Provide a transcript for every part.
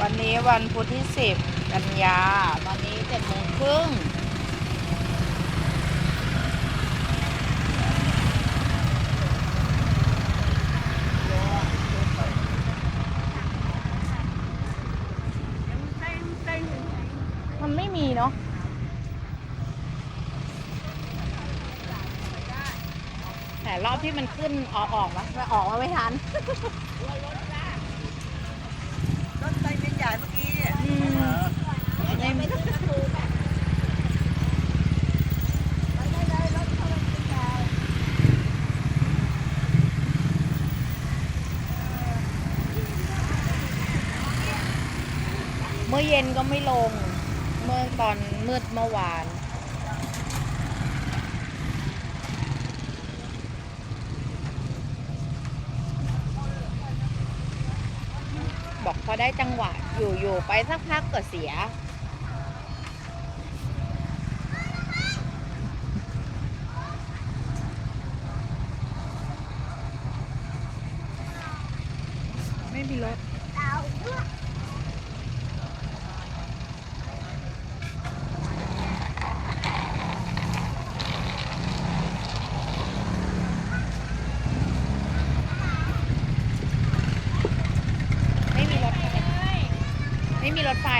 วันนี้วันพุธที่10กันยาตอนนี้เจ็ดโมงครึ่งมันไม่มีเนาะแต่รอบที่มันขึ้นออกออกมาออกมาไม่ทัน รถไฟเป็นใหญ่เมื่อกี้ อืมใน เมื่อเย็นก็ไม่ลง เมื่อตอนมืดเมื่อวานบอกพอได้จังหวะอยู่อยู่ไปสักพักก็เสีย ไม่มีรถ ไม่มีรถไฟ ไม่มีรถไฟ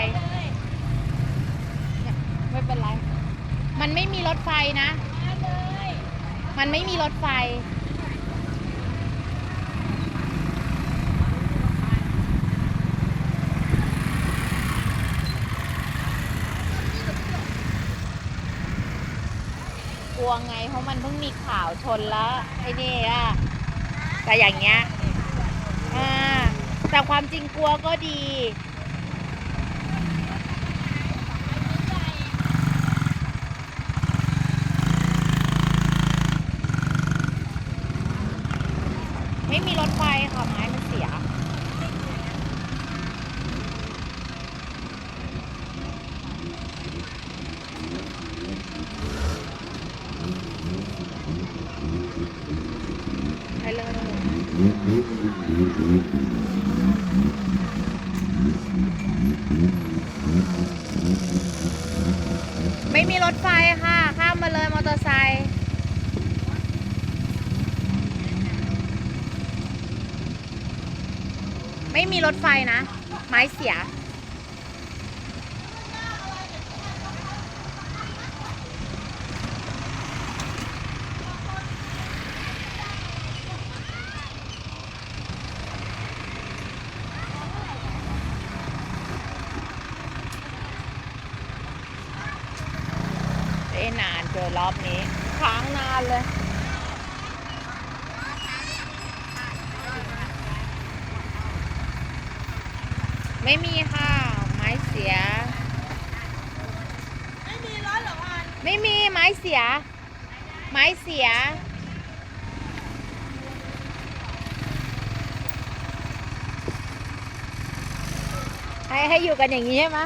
ไม่เป็นไร มันไม่มีรถไฟนะ มันไม่มีรถไฟ กลัวไงเพราะมันเพิ่งมีข่าวชนแล้วไอ้นี่อะแต่อย่างเงี้ยแต่ความจริงกลัวก็ดี ไม่มีรถไฟค่ะไม้มันเสีย ไปเลย ไม่มีรถไฟค่ะ ข้ามมาเลยมอเตอร์ไซค์ ไม่มีรถไฟนะ ไม้เสีย เอ้นานเจอรอบนี้ค้างนานเลย ไม่มีค่ะ ไม้เสีย ไม่มีรถหรอพันไม่มีไม้เสีย ไม้เสีย ให้ให้อยู่กันอย่างนี้ใช่ไหม